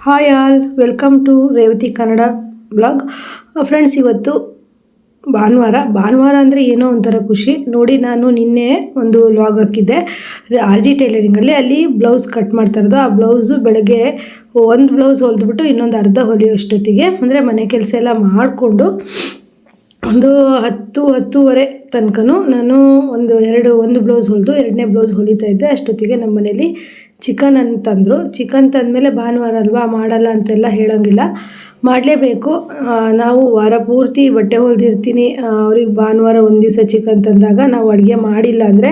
Hi all welcome to Revathi Kannada blog friends ಇವತ್ತು ಭಾನುವಾರ ಭಾನುವಾರ ಅಂದರೆ ಏನೋ ಒಂಥರ ಖುಷಿ. ನೋಡಿ, ನಾನು ನಿನ್ನೆ ಒಂದು ಲಾಗ್ ಹಾಕಿದ್ದೆ. ಆರ್ ಜಿ ಟೈಲರಿಂಗಲ್ಲಿ ಅಲ್ಲಿ ಬ್ಲೌಸ್ ಕಟ್ ಮಾಡ್ತಾ ಇರೋದು. ಆ ಬ್ಲೌಸು ಬೆಳಗ್ಗೆ ಒಂದು ಬ್ಲೌಸ್ ಹೊಲಿದ್ಬಿಟ್ಟು ಇನ್ನೊಂದು ಅರ್ಧ ಹೊಲಿಯೋಷ್ಟೊತ್ತಿಗೆ ಅಂದರೆ ಮನೆ ಕೆಲಸ ಎಲ್ಲ ಮಾಡಿಕೊಂಡು ಒಂದು ಹತ್ತು, ಹತ್ತೂವರೆ ತನಕನೂ ನಾನು ಒಂದು ಎರಡು, ಒಂದು ಬ್ಲೌಸ್ ಹೊಲಿದು ಎರಡನೇ ಬ್ಲೌಸ್ ಹೊಲಿತಾ ಇದ್ದೆ. ಅಷ್ಟೊತ್ತಿಗೆ ನಮ್ಮ ಮನೇಲಿ ಚಿಕನ್ ಅಂತಂದರು ಚಿಕನ್ ತಂದಮೇಲೆ ಭಾನುವಾರ ಅಲ್ವಾ ಮಾಡಲ್ಲ ಅಂತೆಲ್ಲ ಹೇಳೋಂಗಿಲ್ಲ. ಮಾಡಲೇಬೇಕು. ನಾವು ವಾರ ಪೂರ್ತಿ ಬಟ್ಟೆ ಹೊಲ್ದಿರ್ತೀನಿ. ಅವ್ರಿಗೆ ಭಾನುವಾರ ಒಂದು ದಿವಸ ಚಿಕನ್ ತಂದಾಗ ನಾವು ಅಡುಗೆ ಮಾಡಿಲ್ಲ ಅಂದರೆ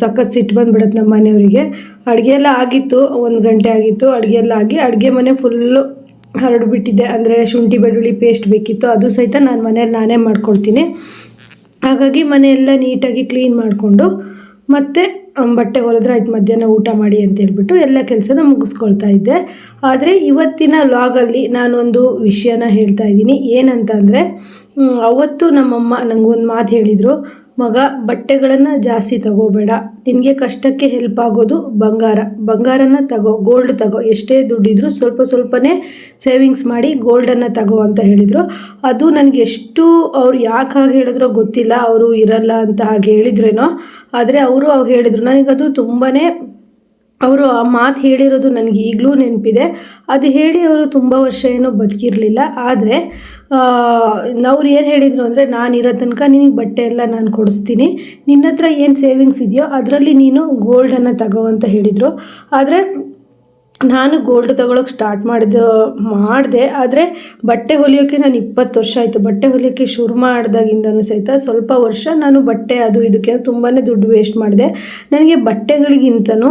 ಸಖತ್ ಸಿಟ್ಟು ಬಂದುಬಿಡುತ್ತೆ ನಮ್ಮ ಮನೆಯವರಿಗೆ. ಅಡುಗೆ ಎಲ್ಲ ಆಗಿತ್ತು, ಒಂದು ಗಂಟೆ ಆಗಿತ್ತು, ಅಡುಗೆ ಎಲ್ಲ ಆಗಿ, ಅಡುಗೆ ಮನೆ ಫುಲ್ಲು ಹರಡು ಬಿಟ್ಟಿದ್ದೆ ಅಂದರೆ ಶುಂಠಿ, ಬೆಳ್ಳುಳ್ಳಿ ಪೇಸ್ಟ್ ಬೇಕಿತ್ತು. ಅದು ಸಹಿತ ನಾನು ಮನೇಲಿ ನಾನೇ ಮಾಡ್ಕೊಳ್ತೀನಿ. ಹಾಗಾಗಿ ಮನೆಯೆಲ್ಲ ನೀಟಾಗಿ ಕ್ಲೀನ್ ಮಾಡಿಕೊಂಡು, ಮತ್ತೆ ಬಟ್ಟೆ ಹೊಲಿದ್ರೆ ಆಯ್ತು, ಮಧ್ಯಾಹ್ನ ಊಟ ಮಾಡಿ ಅಂತ ಹೇಳ್ಬಿಟ್ಟು ಎಲ್ಲ ಕೆಲಸನ ಮುಗಿಸ್ಕೊಳ್ತಾ ಇದ್ದೆ. ಆದರೆ ಇವತ್ತಿನ ಲಾಗಲ್ಲಿ ನಾನೊಂದು ವಿಷಯನ ಹೇಳ್ತಾ ಇದ್ದೀನಿ. ಏನಂತಂದರೆ ಅವತ್ತು ನಮ್ಮಮ್ಮ ನನಗೊಂದು ಮಾತು ಹೇಳಿದರು. ಮಗ, ಬಟ್ಟೆಗಳನ್ನು ಜಾಸ್ತಿ ತಗೋಬೇಡ. ನಿನಗೆ ಕಷ್ಟಕ್ಕೆ ಹೆಲ್ಪ್ ಆಗೋದು ಬಂಗಾರ. ಬಂಗಾರನ ತಗೋ ಗೋಲ್ಡ್ ತಗೋ. ಎಷ್ಟೇ ದುಡ್ಡಿದ್ರು ಸ್ವಲ್ಪ ಸ್ವಲ್ಪನೇ ಸೇವಿಂಗ್ಸ್ ಮಾಡಿ ಗೋಲ್ಡನ್ನು ತಗೋ ಅಂತ ಹೇಳಿದರು. ಅದು ನನಗೆ ಎಷ್ಟು, ಅವ್ರು ಯಾಕೆ ಹಾಗೆ ಹೇಳಿದ್ರೋ ಗೊತ್ತಿಲ್ಲ. ಅವರು ಇರಲ್ಲ ಅಂತ ಹಾಗೆ ಹೇಳಿದ್ರೇನೋ. ಆದರೆ ಅವರು ಅವ್ರು ಹೇಳಿದರು. ನನಗದು ತುಂಬಾ ಅವರು ಆ ಮಾತು ಹೇಳಿರೋದು ನನಗೆ ಈಗಲೂ ನೆನಪಿದೆ. ಅದು ಹೇಳಿ ಅವರು ತುಂಬ ವರ್ಷ ಏನೋ ಬದುಕಿರಲಿಲ್ಲ. ಆದರೆ ಅವ್ರು ಏನು ಹೇಳಿದರು ಅಂದರೆ, ನಾನು ಇರೋ ತನಕ ನಿನಗೆ ಬಟ್ಟೆ ಎಲ್ಲ ನಾನು ಕೊಡಿಸ್ತೀನಿ. ನಿನ್ನ ಹತ್ರ ಏನು ಸೇವಿಂಗ್ಸ್ ಇದೆಯೋ ಅದರಲ್ಲಿ ನೀನು ಗೋಲ್ಡನ್ನು ತಗೋ ಅಂತ ಹೇಳಿದರು. ಆದರೆ ನಾನು ಗೋಲ್ಡ್ ತಗೊಳಕ್ಕೆ ಸ್ಟಾರ್ಟ್ ಮಾಡಿದ, ಮಾಡಿದೆ, ಆದರೆ ಬಟ್ಟೆ ಹೊಲಿಯೋಕ್ಕೆ ನಾನು ಇಪ್ಪತ್ತು ವರ್ಷ ಆಯಿತು. ಬಟ್ಟೆ ಹೊಲಿಯೋಕ್ಕೆ ಶುರು ಮಾಡಿದಾಗಿಂದನೂ ಸಹಿತ ಸ್ವಲ್ಪ ವರ್ಷ ನಾನು ಬಟ್ಟೆ ಅದು ಇದಕ್ಕೆ ತುಂಬಾ ದುಡ್ಡು ವೇಸ್ಟ್ ಮಾಡಿದೆ. ನನಗೆ ಬಟ್ಟೆಗಳಿಗಿಂತನೂ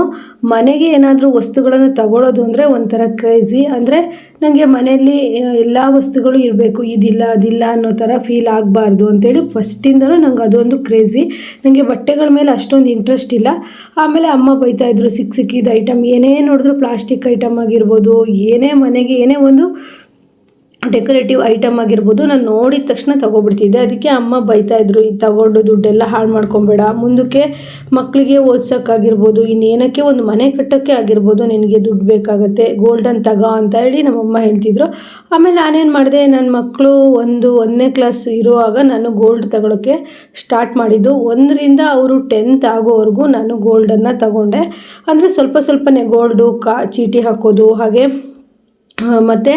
ಮನೆಗೆ ಏನಾದರೂ ವಸ್ತುಗಳನ್ನು ತಗೊಳ್ಳೋದು ಅಂದರೆ ಒಂಥರ ಕ್ರೇಜಿ ಅಂದರೆ ನನಗೆ ಮನೆಯಲ್ಲಿ ಎಲ್ಲ ವಸ್ತುಗಳು ಇರಬೇಕು. ಇದಿಲ್ಲ, ಅದಿಲ್ಲ ಅನ್ನೋ ಥರ ಫೀಲ್ ಆಗಬಾರ್ದು ಅಂತೇಳಿ ಫಸ್ಟಿಂದಲೂ ನಂಗೆ ಅದೊಂದು ಕ್ರೇಜಿ ನನಗೆ ಬಟ್ಟೆಗಳ ಮೇಲೆ ಅಷ್ಟೊಂದು ಇಂಟ್ರೆಸ್ಟ್ ಇಲ್ಲ. ಆಮೇಲೆ ಅಮ್ಮ ಬೈತಾಯಿದ್ರು ಸಿಕ್ಕ ಸಿಕ್ಕಿದ ಐಟಮ್ ಏನೇ ನೋಡಿದ್ರು ಪ್ಲಾಸ್ಟಿಕ್ ಐಟಮ್ ಆಗಿರ್ಬೋದು, ಏನೇ ಮನೆಗೆ, ಏನೇ ಒಂದು ಡೆಕೋರೇಟಿವ್ ಐಟಮ್ ಆಗಿರ್ಬೋದು, ನಾನು ನೋಡಿದ ತಕ್ಷಣ ತೊಗೊಬಿಡ್ತಿದ್ದೆ. ಅದಕ್ಕೆ ಅಮ್ಮ ಬೈತಾ ಇದ್ರು ಇದು ತಗೊಂಡು ದುಡ್ಡೆಲ್ಲ ಹಾಳು ಮಾಡ್ಕೊಬೇಡ. ಮುಂದಕ್ಕೆ ಮಕ್ಕಳಿಗೆ ಓದ್ಸೋಕ್ಕಾಗಿರ್ಬೋದು ಇನ್ನೇನಕ್ಕೆ ಒಂದು ಮನೆ ಕಟ್ಟೋಕ್ಕೆ ಆಗಿರ್ಬೋದು, ನಿನಗೆ ದುಡ್ಡು ಬೇಕಾಗುತ್ತೆ. ಗೋಲ್ಡನ್ ತಗೋ ಅಂತ ಹೇಳಿ ನಮ್ಮಮ್ಮ ಹೇಳ್ತಿದ್ರು. ಆಮೇಲೆ ನಾನೇನು ಮಾಡಿದೆ ನನ್ನ ಮಕ್ಕಳು ಒಂದು ಒಂದನೇ ಕ್ಲಾಸ್ ಇರುವಾಗ ನಾನು ಗೋಲ್ಡ್ ತಗೊಳ್ಳೋಕ್ಕೆ ಸ್ಟಾರ್ಟ್ ಮಾಡಿದ್ದು. ಒಂದರಿಂದ ಅವರು ಟೆಂತ್ ಆಗೋವರೆಗೂ ನಾನು ಗೋಲ್ಡನ್ನು ತಗೊಂಡೆ. ಅಂದರೆ ಸ್ವಲ್ಪ ಸ್ವಲ್ಪನೇ ಗೋಲ್ಡು, ಕಾ, ಚೀಟಿ ಹಾಕೋದು, ಹಾಗೆ ಮತ್ತು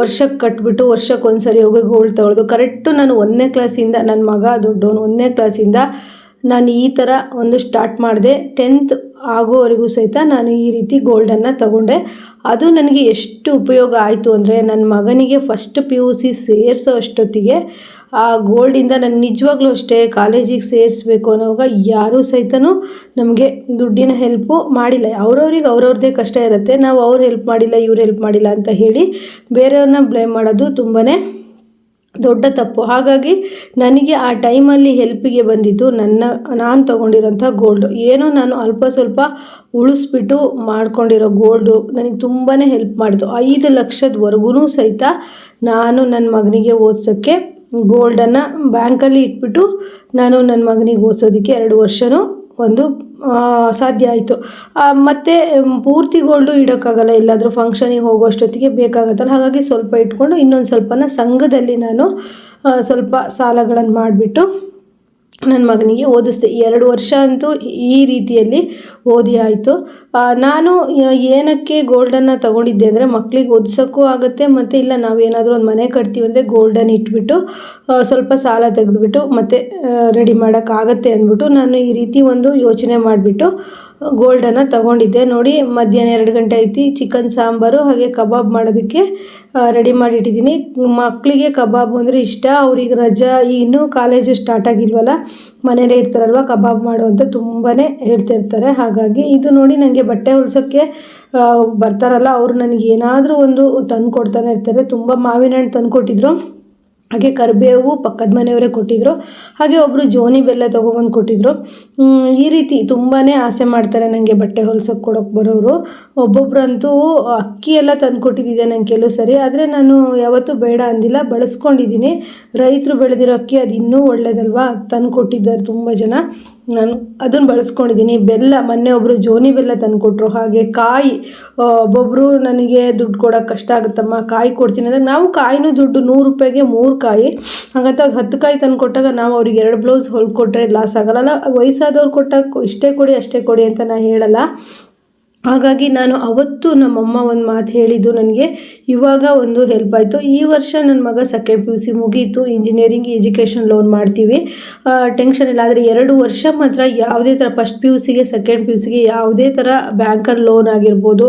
ವರ್ಷಕ್ಕೆ ಕಟ್ಬಿಟ್ಟು ವರ್ಷಕ್ಕೆ ಒಂದು ಸರಿ ಹೋಗಿ ಗೋಲ್ಡ್ ತೊಗೊಳೋದು. ಕರೆಕ್ಟು ನಾನು ಒಂದನೇ ಕ್ಲಾಸಿಂದ ನನ್ನ ಮಗ ದೊಡ್ಡವನು ಒಂದನೇ ಕ್ಲಾಸಿಂದ ನಾನು ಈ ಥರ ಒಂದು ಸ್ಟಾರ್ಟ್ ಮಾಡಿದೆ. ಟೆಂತ್ ಆಗೋವರೆಗೂ ಸಹಿತ ನಾನು ಈ ರೀತಿ ಗೋಲ್ಡನ್ನು ತಗೊಂಡೆ. ಅದು ನನಗೆ ಎಷ್ಟು ಉಪಯೋಗ ಆಯಿತು ಅಂದರೆ ನನ್ನ ಮಗನಿಗೆ ಫಸ್ಟ್ ಪಿ ಯು ಸಿ ಸೇರಿಸೋ ಅಷ್ಟೊತ್ತಿಗೆ ಆ ಗೋಲ್ಡಿಂದ ನಾನು ನಿಜವಾಗ್ಲೂ ಅಷ್ಟೇ ಕಾಲೇಜಿಗೆ ಸೇರಿಸ್ಬೇಕು ಅನ್ನೋವಾಗ ಯಾರೂ ಸಹಿತನೂ ನಮಗೆ ದುಡ್ಡಿನ ಹೆಲ್ಪು ಮಾಡಿಲ್ಲ. ಅವ್ರವ್ರಿಗೆ ಅವ್ರವ್ರದ್ದೇ ಕಷ್ಟ ಇರುತ್ತೆ. ನಾವು ಅವ್ರು ಹೆಲ್ಪ್ ಮಾಡಿಲ್ಲ, ಇವ್ರು ಹೆಲ್ಪ್ ಮಾಡಿಲ್ಲ ಅಂತ ಹೇಳಿ ಬೇರೆಯವ್ರನ್ನ ಬ್ಲೇಮ್ ಮಾಡೋದು ತುಂಬಾ ದೊಡ್ಡ ತಪ್ಪು. ಹಾಗಾಗಿ ನನಗೆ ಆ ಟೈಮಲ್ಲಿ ಹೆಲ್ಪಿಗೆ ಬಂದಿದ್ದು ನನ್ನ, ನಾನು ತೊಗೊಂಡಿರೋಂಥ ಗೋಲ್ಡು ಏನೋ ನಾನು ಅಲ್ಪ ಸ್ವಲ್ಪ ಉಳಿಸ್ಬಿಟ್ಟು ಮಾಡ್ಕೊಂಡಿರೋ ಗೋಲ್ಡು ನನಗೆ ತುಂಬಾ ಹೆಲ್ಪ್ ಮಾಡಿತು ಐದು ಲಕ್ಷದವರೆಗೂ ಸಹಿತ ನಾನು ನನ್ನ ಮಗನಿಗೆ ಓದ್ಸೋಕ್ಕೆ ಗೋಲ್ಡನ್ನು ಬ್ಯಾಂಕಲ್ಲಿ ಇಟ್ಬಿಟ್ಟು ನಾನು ನನ್ನ ಮಗನಿಗೆ ಓದಿಸೋದಕ್ಕೆ ಎರಡು ವರ್ಷವೂ ಒಂದು ಸಾಧ್ಯ ಆಯಿತು. ಮತ್ತು ಪೂರ್ತಿ ಗೋಲ್ಡು ಇಡೋಕ್ಕಾಗಲ್ಲ, ಎಲ್ಲಾದರೂ ಫಂಕ್ಷನಿಗೆ ಹೋಗೋಷ್ಟೊತ್ತಿಗೆ ಬೇಕಾಗತ್ತಲ್ಲ. ಹಾಗಾಗಿ ಸ್ವಲ್ಪ ಇಟ್ಕೊಂಡು ಇನ್ನೊಂದು ಸ್ವಲ್ಪನ ಸಂಘದಲ್ಲಿ ನಾನು ಸ್ವಲ್ಪ ಸಾಲಗಳನ್ನು ಮಾಡಿಬಿಟ್ಟು ನನ್ನ ಮಗನಿಗೆ ಓದಿಸ್ದೆ. ಎರಡು ವರ್ಷ ಅಂತೂ ಈ ರೀತಿಯಲ್ಲಿ ಓದಿ ಆಯಿತು. ನಾನು ಏನಕ್ಕೆ ಗೋಲ್ಡನ್ನು ತಗೊಂಡಿದ್ದೆ ಅಂದರೆ ಮಕ್ಕಳಿಗೆ ಓದಿಸೋಕ್ಕೂ ಆಗುತ್ತೆ, ಮತ್ತು ಇಲ್ಲ ನಾವೇನಾದರೂ ಒಂದು ಮನೆ ಕಟ್ತೀವಿ ಅಂದರೆ ಗೋಲ್ಡನ್ ಇಟ್ಬಿಟ್ಟು ಸ್ವಲ್ಪ ಸಾಲ ತೆಗೆದುಬಿಟ್ಟು ಮತ್ತೆ ರೆಡಿ ಮಾಡೋಕ್ಕಾಗತ್ತೆ ಅಂದ್ಬಿಟ್ಟು ನಾನು ಈ ರೀತಿ ಒಂದು ಯೋಚನೆ ಮಾಡಿಬಿಟ್ಟು ಗೋಲ್ಡನ್ನು ತಗೊಂಡಿದ್ದೆ. ನೋಡಿ, ಮಧ್ಯಾಹ್ನ ಎರಡು ಗಂಟೆ ಐತಿ ಚಿಕನ್, ಸಾಂಬಾರು, ಹಾಗೆ ಕಬಾಬ್ ಮಾಡೋದಕ್ಕೆ ರೆಡಿ ಮಾಡಿಟ್ಟಿದ್ದೀನಿ. ಮಕ್ಕಳಿಗೆ ಕಬಾಬ್ ಅಂದರೆ ಇಷ್ಟ. ಅವ್ರಿಗೆ ರಜಾ ಇನ್ನೂ ಕಾಲೇಜು ಸ್ಟಾರ್ಟ್ ಆಗಿಲ್ವಲ್ಲ, ಮನೇಲೇ ಇರ್ತಾರಲ್ವ, ಕಬಾಬ್ ಮಾಡು ಅಂತ ತುಂಬಾ ಹೇಳ್ತಿರ್ತಾರೆ ಹಾಗಾಗಿ ಇದು ನೋಡಿ ನನಗೆ ಬಟ್ಟೆ ಹೊಲ್ಸೋಕ್ಕೆ ಬರ್ತಾರಲ್ಲ, ಅವರು ನನಗೆ ಏನಾದರೂ ಒಂದು ತಂದು ಕೊಡ್ತಾನೆ ಇರ್ತಾರೆ. ತುಂಬ ಮಾವಿನ ಹಣ್ಣು ತಂದು ಕೊಟ್ಟಿದ್ರು ಹಾಗೆ ಕರಿಬೇವು ಪಕ್ಕದ ಮನೆಯವರೇ ಕೊಟ್ಟಿದ್ರು. ಹಾಗೆ ಒಬ್ಬರು ಜೋನಿ ಬೆಲ್ಲ ತೊಗೊಬಂದು ಕೊಟ್ಟಿದ್ರು. ಈ ರೀತಿ ತುಂಬಾ ಆಸೆ ಮಾಡ್ತಾರೆ ನನಗೆ ಬಟ್ಟೆ ಹೊಲ್ಸೋಕೆ ಕೊಡೋಕೆ ಬರೋರು ಒಬ್ಬೊಬ್ರಂತೂ ಅಕ್ಕಿ ಎಲ್ಲ ತಂದು ಕೊಟ್ಟಿದ್ದಿದೆ ನಂಗೆ ಕೆಲವು ಸರಿ. ಆದರೆ ನಾನು ಯಾವತ್ತೂ ಬೇಡ ಅಂದಿಲ್ಲ, ಬಳಸ್ಕೊಂಡಿದ್ದೀನಿ. ರೈತರು ಬೆಳೆದಿರೋ ಅಕ್ಕಿ ಅದು ಇನ್ನೂ ಒಳ್ಳೇದಲ್ವಾ? ತಂದು ಕೊಟ್ಟಿದ್ದಾರೆ ತುಂಬ ಜನ. ನಾನು ಅದನ್ನು ಬಳಸ್ಕೊಂಡಿದ್ದೀನಿ. ಬೆಲ್ಲ, ಮೊನ್ನೆ ಒಬ್ಬರು ಜೋನಿ ಬೆಲ್ಲ ತಂದುಕೊಟ್ರು. ಹಾಗೆ ಕಾಯಿ ಒಬ್ಬೊಬ್ಬರು ನನಗೆ ದುಡ್ಡು ಕೊಡೋಕೆ ಕಷ್ಟ ಆಗುತ್ತಮ್ಮ, ಕಾಯಿ ಕೊಡ್ತೀನಿ ಅಂದರೆ ನಾವು ಕಾಯಿನೂ ದುಡ್ಡು, ನೂರು ರೂಪಾಯಿಗೆ ಮೂರು ಕಾಯಿ. ಹಾಗಂತ ಅದು ಹತ್ತು ಕಾಯಿ ತಂದು ಕೊಟ್ಟಾಗ ನಾವು ಅವ್ರಿಗೆ ಎರಡು ಬ್ಲೌಸ್ ಹೊಲ್ಕೊಟ್ರೆ ಲಾಸ್ ಆಗಲ್ಲ. ವಯಸ್ಸಾದವ್ರು ಕೊಟ್ಟಾಗ ಇಷ್ಟೇ ಕೊಡಿ, ಅಷ್ಟೇ ಕೊಡಿ ಅಂತ ನಾನು ಹೇಳಲ್ಲ. ಹಾಗಾಗಿ ನಾನು ಅವತ್ತು ನಮ್ಮಮ್ಮ ಒಂದು ಮಾತು ಹೇಳಿದ್ದು ನನಗೆ, ಇವಾಗ ಒಂದು ಹೆಲ್ಪ್ ಆಯಿತು. ಈ ವರ್ಷ ನನ್ನ ಮಗ ಸೆಕೆಂಡ್ ಪಿ ಯು ಸಿ ಮುಗೀತು ಇಂಜಿನಿಯರಿಂಗ್ ಎಜುಕೇಷನ್ ಲೋನ್ ಮಾಡ್ತೀವಿ. ಟೆನ್ಷನ್ ಇಲ್ಲ. ಆದರೆ ಎರಡು ವರ್ಷ ಮಾತ್ರ ಯಾವುದೇ ಥರ ಫಸ್ಟ್ ಪಿ ಯು ಸಿಗೆ ಸೆಕೆಂಡ್ ಪಿ ಯು ಸಿಗೆ ಯಾವುದೇ ಥರ ಬ್ಯಾಂಕಲ್ಲಿ ಲೋನ್ ಆಗಿರ್ಬೋದು,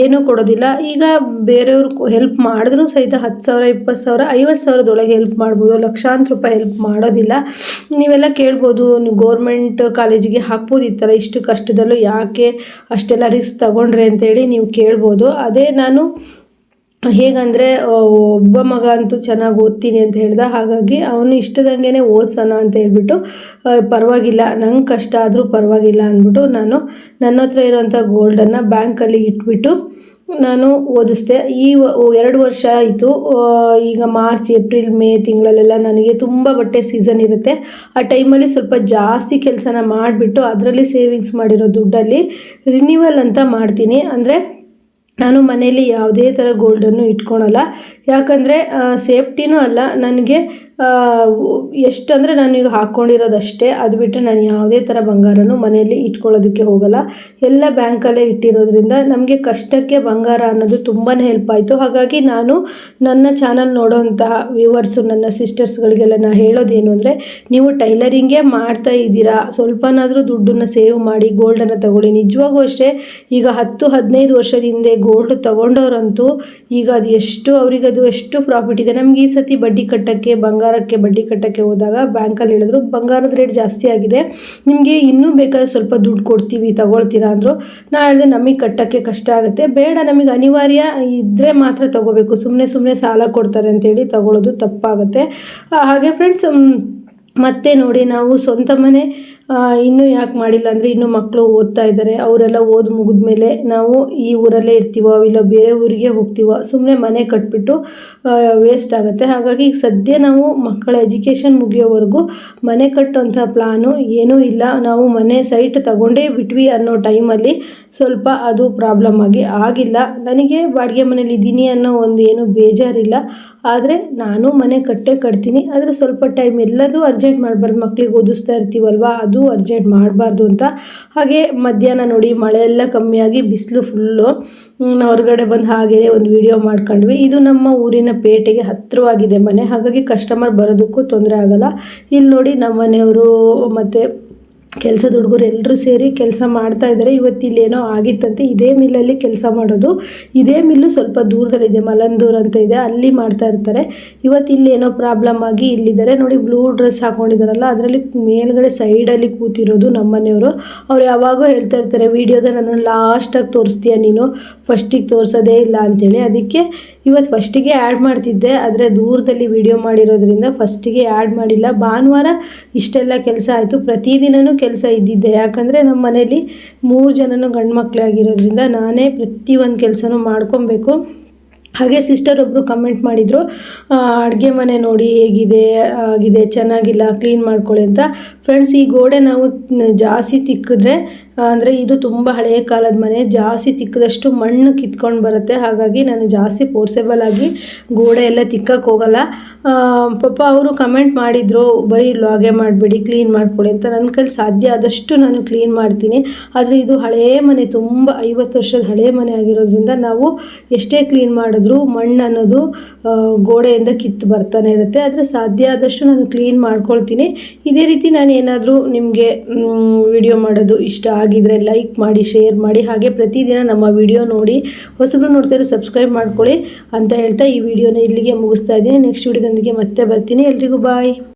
ಏನೂ ಕೊಡೋದಿಲ್ಲ. ಈಗ ಬೇರೆಯವ್ರು ಹೆಲ್ಪ್ ಮಾಡಿದ್ರೂ ಸಹಿತ ಹತ್ತು ಸಾವಿರ, ಇಪ್ಪತ್ತು ಸಾವಿರ, ಐವತ್ತು ಸಾವಿರದೊಳಗೆ ಹೆಲ್ಪ್ ಮಾಡ್ಬೋದು. ಲಕ್ಷಾಂತರ ರೂಪಾಯಿ ಹೆಲ್ಪ್ ಮಾಡೋದಿಲ್ಲ. ನೀವೆಲ್ಲ ಕೇಳ್ಬೋದು ಗೋರ್ಮೆಂಟ್ ಕಾಲೇಜಿಗೆ ಥರ ಇಷ್ಟು ಕಷ್ಟದಲ್ಲೂ ಯಾಕೆ ಅಷ್ಟೆಲ್ಲ ರಿಸ್ಕ್ ತಗೊಂಡ್ರೆ ಅಂತೇಳಿ ನೀವು ಕೇಳ್ಬೋದು. ಅದೇ ನಾನು ಹೇಗಂದರೆ ಒಬ್ಬ ಮಗ ಅಂತೂ ಚೆನ್ನಾಗಿ ಓದ್ತೀನಿ ಅಂತ ಹೇಳ್ದ, ಹಾಗಾಗಿ ಅವನು ಇಷ್ಟದಂಗೆ ಓದ್ಸೋಣ ಅಂತ ಹೇಳ್ಬಿಟ್ಟು ಪರವಾಗಿಲ್ಲ. ನಂಗೆ ಕಷ್ಟ ಆದರೂ ಪರವಾಗಿಲ್ಲ ಅಂದ್ಬಿಟ್ಟು ನಾನು ನನ್ನ ಹತ್ರ ಇರೋಂಥ ಗೋಲ್ಡನ್ನು ಬ್ಯಾಂಕಲ್ಲಿ ಇಟ್ಬಿಟ್ಟು ನಾನು ಓದಿಸ್ದೆ. ಈ ಎರಡು ವರ್ಷ ಆಯಿತು. ಈಗ ಮಾರ್ಚ್, ಏಪ್ರಿಲ್, ಮೇ ತಿಂಗಳಲ್ಲೆಲ್ಲ ನನಗೆ ತುಂಬ ಬಟ್ಟೆ ಸೀಸನ್ ಇರುತ್ತೆ. ಆ ಟೈಮಲ್ಲಿ ಸ್ವಲ್ಪ ಜಾಸ್ತಿ ಕೆಲಸನ ಮಾಡಿಬಿಟ್ಟು ಅದರಲ್ಲಿ ಸೇವಿಂಗ್ಸ್ ಮಾಡಿರೋ ದುಡ್ಡಲ್ಲಿ ರಿನ್ಯೂವಲ್ ಅಂತ ಮಾಡ್ತೀನಿ. ಅಂದರೆ ನಾನು ಮನೆಯಲ್ಲಿ ಯಾವುದೇ ಥರ ಗೋಲ್ಡನ್ನು ಇಟ್ಕೊಳಲ್ಲ. ಯಾಕಂದರೆ ಸೇಫ್ಟಿನೂ ಅಲ್ಲ. ನನಗೆ ಎಷ್ಟು ಅಂದರೆ ನಾನು ಈಗ ಹಾಕ್ಕೊಂಡಿರೋದಷ್ಟೇ ಅದು ಬಿಟ್ಟರೆ ನಾನು ಯಾವುದೇ ಥರ ಬಂಗಾರನೂ ಮನೆಯಲ್ಲಿ ಇಟ್ಕೊಳ್ಳೋದಕ್ಕೆ ಹೋಗಲ್ಲ. ಎಲ್ಲ ಬ್ಯಾಂಕಲ್ಲೇ ಇಟ್ಟಿರೋದ್ರಿಂದ ನಮಗೆ ಕಷ್ಟಕ್ಕೆ ಬಂಗಾರ ಅನ್ನೋದು ತುಂಬಾ ಹೆಲ್ಪ್ ಆಯಿತು. ಹಾಗಾಗಿ ನಾನು ನನ್ನ ಚಾನಲ್ ನೋಡೋವಂತಹ ವ್ಯೂವರ್ಸು ನನ್ನ ಸಿಸ್ಟರ್ಸ್ಗಳಿಗೆಲ್ಲ ನಾನು ಹೇಳೋದೇನು ಅಂದರೆ, ನೀವು ಟೈಲರಿಂಗೇ ಮಾಡ್ತಾ ಇದ್ದೀರಾ. ಸ್ವಲ್ಪನಾದರೂ ದುಡ್ಡನ್ನು ಸೇವ್ ಮಾಡಿ ಗೋಲ್ಡನ್ನು ತಗೊಳ್ಳಿ. ನಿಜವಾಗೂ ಅಷ್ಟೇ, ಈಗ ಹತ್ತು ಹದಿನೈದು ವರ್ಷದ ಹಿಂದೆ ಗೋಲ್ಡ್ ತಗೊಂಡವರಂತೂ ಈಗ ಅದು ಎಷ್ಟು, ಅವ್ರಿಗೆ ಅದು ಎಷ್ಟು ಪ್ರಾಫಿಟ್ ಇದೆ? ನಮ್ಗೆ ಈ ಸತಿ ಬಡ್ಡಿ ಕಟ್ಟೋಕ್ಕೆ, ಬಂಗಾರಕ್ಕೆ ಬಡ್ಡಿ ಕಟ್ಟೋಕ್ಕೆ ಹೋದಾಗ ಬ್ಯಾಂಕಲ್ಲಿ ಹೇಳಿದ್ರು, ಬಂಗಾರದ ರೇಟ್ ಜಾಸ್ತಿ ಆಗಿದೆ, ನಿಮಗೆ ಇನ್ನೂ ಬೇಕಾದ್ರೆ ಸ್ವಲ್ಪ ದುಡ್ಡು ಕೊಡ್ತೀವಿ, ತಗೊಳ್ತೀರಾ ಅಂದರು. ನಾ ಹೇಳಿದೆ, ನಮಗೆ ಕಟ್ಟೋಕ್ಕೆ ಕಷ್ಟ ಆಗುತ್ತೆ. ಬೇಡ, ನಮಗೆ ಅನಿವಾರ್ಯ ಇದ್ದರೆ ಮಾತ್ರ ತಗೋಬೇಕು. ಸುಮ್ಮನೆ ಸುಮ್ಮನೆ ಸಾಲ ಕೊಡ್ತಾರೆ ಅಂತೇಳಿ ತಗೊಳ್ಳೋದು ತಪ್ಪಾಗುತ್ತೆ. ಹಾಗೆ ಫ್ರೆಂಡ್ಸ್ ಮತ್ತೆ ನೋಡಿ, ನಾವು ಸ್ವಂತ ಮನೆ ಇನ್ನೂ ಯಾಕೆ ಮಾಡಿಲ್ಲ ಅಂದರೆ ಇನ್ನೂ ಮಕ್ಕಳು ಓದ್ತಾ ಇದ್ದಾರೆ ಅವರೆಲ್ಲ ಓದಿ ಮುಗಿದ್ಮೇಲೆ ನಾವು ಈ ಊರಲ್ಲೇ ಇರ್ತೀವೋ ಇಲ್ಲ ಬೇರೆ ಊರಿಗೆ ಹೋಗ್ತೀವೋ ಸುಮ್ಮನೆ ಮನೆ ಕಟ್ಬಿಟ್ಟು ವೇಸ್ಟ್ ಆಗುತ್ತೆ. ಹಾಗಾಗಿ ಈಗ ಸದ್ಯ ನಾವು ಮಕ್ಕಳ ಎಜುಕೇಷನ್ ಮುಗಿಯೋವರೆಗೂ ಮನೆ ಕಟ್ಟುವಂಥ ಪ್ಲಾನು ಏನೂ ಇಲ್ಲ. ನಾವು ಮನೆ ಸೈಟ್ ತಗೊಂಡೇ ಬಿಟ್ವಿ ಅನ್ನೋ ಟೈಮಲ್ಲಿ ಸ್ವಲ್ಪ ಅದು ಪ್ರಾಬ್ಲಮ್ ಆಗಿ ಆಗಿಲ್ಲ. ನನಗೆ ಬಾಡಿಗೆ ಮನೇಲಿ ಇದ್ದೀನಿ ಅನ್ನೋ ಒಂದು ಏನು ಬೇಜಾರಿಲ್ಲ. ಆದರೆ ನಾನು ಮನೆ ಕಟ್ಟೆ ಕಟ್ತೀನಿ. ಆದರೆ ಸ್ವಲ್ಪ ಟೈಮ್ ಎಲ್ಲದೂ ಅರ್ಜೆಂಟ್ ಮಾಡಬಾರ್ದು. ಮಕ್ಕಳಿಗೆ ಓದಿಸ್ತಾ ಇರ್ತೀವಲ್ವ? ಅದು ಅರ್ಜೆಂಟ್ ಮಾಡಬಾರ್ದು ಅಂತ. ಹಾಗೆ ಮಧ್ಯಾಹ್ನ ನೋಡಿ ಮಳೆ ಎಲ್ಲ ಕಮ್ಮಿಯಾಗಿ, ಬಿಸಿಲು ಫುಲ್ಲು ಹೊರಗಡೆ ಬಂದು ಹಾಗೆ ಒಂದು ವಿಡಿಯೋ ಮಾಡ್ಕೊಂಡ್ವಿ. ಇದು ನಮ್ಮ ಊರಿನ ಪೇಟೆಗೆ ಹತ್ತಿರವಾಗಿದೆ ಮನೆ. ಹಾಗಾಗಿ ಕಸ್ಟಮರ್ ಬರೋದಕ್ಕೂ ತೊಂದರೆ ಆಗಲ್ಲ. ಇಲ್ಲಿ ನೋಡಿ ನಮ್ಮ ಮನೆಯವರು ಮತ್ತು ಕೆಲಸದ ಹುಡುಗರು ಎಲ್ಲರೂ ಸೇರಿ ಕೆಲಸ ಮಾಡ್ತಾ ಇದ್ದಾರೆ ಇವತ್ತು ಇಲ್ಲೇನೋ ಆಗಿತ್ತಂತೆ. ಇದೇ ಮಿಲ್ಲಲ್ಲಿ ಕೆಲಸ ಮಾಡೋದು. ಇದೇ ಮಿಲ್ಲು ಸ್ವಲ್ಪ ದೂರದಲ್ಲಿದೆ. ಮಲಂದೂರ್ ಅಂತ ಇದೆ. ಅಲ್ಲಿ ಮಾಡ್ತಾ ಇರ್ತಾರೆ. ಇವತ್ತು ಇಲ್ಲೇನೋ ಪ್ರಾಬ್ಲಮ್ ಆಗಿ ಇಲ್ಲಿದ್ದಾರೆ. ನೋಡಿ, ಬ್ಲೂ ಡ್ರೆಸ್ ಹಾಕೊಂಡಿದ್ದಾರಲ್ಲ, ಅದರಲ್ಲಿ ಮೇಲ್ಗಡೆ ಸೈಡಲ್ಲಿ ಕೂತಿರೋದು ನಮ್ಮ ಮನೆಯವರು ಅವ್ರು ಯಾವಾಗೋ ಹೇಳ್ತಾ ಇರ್ತಾರೆ ವಿಡಿಯೋದ ನನ್ನ ಲಾಸ್ಟಾಗಿ ತೋರಿಸ್ತೀಯ ನೀನು? ಫಸ್ಟಿಗೆ ತೋರಿಸೋದೇ ಇಲ್ಲ ಅಂತೇಳಿ. ಅದಕ್ಕೆ ಇವತ್ತು ಫಸ್ಟಿಗೆ ಆ್ಯಡ್ ಮಾಡ್ತಿದ್ದೆ. ಆದರೆ ದೂರದಲ್ಲಿ ವಿಡಿಯೋ ಮಾಡಿರೋದ್ರಿಂದ ಫಸ್ಟಿಗೆ ಆ್ಯಡ್ ಮಾಡಿಲ್ಲ. ಭಾನುವಾರ ಇಷ್ಟೆಲ್ಲ ಕೆಲಸ ಆಯಿತು. ಪ್ರತಿದಿನವೂ ಕೆಲಸ ಇದ್ದಿದ್ದೆ. ಯಾಕಂದರೆ ನಮ್ಮ ಮನೇಲಿ ಮೂರು ಜನನೂ ಗಂಡು ಮಕ್ಕಳೇ ಆಗಿರೋದ್ರಿಂದ ನಾನೇ ಪ್ರತಿಯೊಂದು ಕೆಲಸನೂ ಮಾಡ್ಕೊಬೇಕು. ಹಾಗೆ ಸಿಸ್ಟರ್ ಒಬ್ಬರು ಕಮೆಂಟ್ ಮಾಡಿದರು ಅಡುಗೆ ಮನೆ ನೋಡಿ ಹೇಗಿದೆ, ಆಗಿದೆ, ಚೆನ್ನಾಗಿಲ್ಲ ಕ್ಲೀನ್ ಮಾಡ್ಕೊಳ್ಳಿ ಅಂತ. ಫ್ರೆಂಡ್ಸ್ ಈ ಗೋಡೆ ನಾವು ಜಾಸ್ತಿ ತಿಕ್ಕಿದ್ರೆ ಅಂದರೆ ಇದು ತುಂಬ ಹಳೆಯ ಕಾಲದ ಮನೆ, ಜಾಸ್ತಿ ತಿಕ್ಕಿದಷ್ಟು ಮಣ್ಣು ಕಿತ್ಕೊಂಡು ಬರುತ್ತೆ. ಹಾಗಾಗಿ ನಾನು ಜಾಸ್ತಿ ಪೋರ್ಸೆಬಲ್ ಆಗಿ ಗೋಡೆ ಎಲ್ಲ ತಿಕ್ಕಕ್ಕೆ ಹೋಗಲ್ಲ. ಪಾಪ ಅವರು ಕಮೆಂಟ್ ಮಾಡಿದರು, ಬರೀ ಲಾಗೆ ಮಾಡಿಬಿಡಿ ಕ್ಲೀನ್ ಮಾಡ್ಕೊಳ್ಳಿ ಅಂತ. ನನ್ನ ಕೈಲಿ ಸಾಧ್ಯ ಆದಷ್ಟು ನಾನು ಕ್ಲೀನ್ ಮಾಡ್ತೀನಿ. ಆದರೆ ಇದು ಹಳೆಯ ಮನೆ, ತುಂಬ ಐವತ್ತು ವರ್ಷದ ಹಳೆಯ ಮನೆ ಆಗಿರೋದ್ರಿಂದ ನಾವು ಎಷ್ಟೇ ಕ್ಲೀನ್ ಮಾಡಿದ್ರೂ ಮಣ್ಣು ಅನ್ನೋದು ಗೋಡೆಯಿಂದ ಕಿತ್ತು ಬರ್ತಾನೆ ಇರುತ್ತೆ. ಆದರೆ ಸಾಧ್ಯ ಆದಷ್ಟು ನಾನು ಕ್ಲೀನ್ ಮಾಡ್ಕೊಳ್ತೀನಿ. ಇದೇ ರೀತಿ ನಾನು ಏನಾದರೂ ನಿಮಗೆ ವಿಡಿಯೋ ಮಾಡೋದು ಇಷ್ಟ ಆಗಿದ್ರೆ ಲೈಕ್ ಮಾಡಿ ಶೇರ್ ಮಾಡಿ, ಹಾಗೆ ಪ್ರತಿದಿನ ನಮ್ಮ ವಿಡಿಯೋ ನೋಡಿ, ಹೊಸಬ್ರು ನೋಡ್ತಾರೆ ಸಬ್ಸ್ಕ್ರೈಬ್ ಮಾಡ್ಕೊಳ್ಳಿ ಅಂತ ಹೇಳ್ತಾ ಈ ವಿಡಿಯೋನ ಇಲ್ಲಿಗೆ ಮುಗಿಸ್ತಾ ಇದ್ದೀನಿ. ನೆಕ್ಸ್ಟ್ ವಿಡಿಯೋದೊಂದಿಗೆ ಮತ್ತೆ ಬರ್ತೀನಿ. ಎಲ್ರಿಗೂ ಬಾಯ್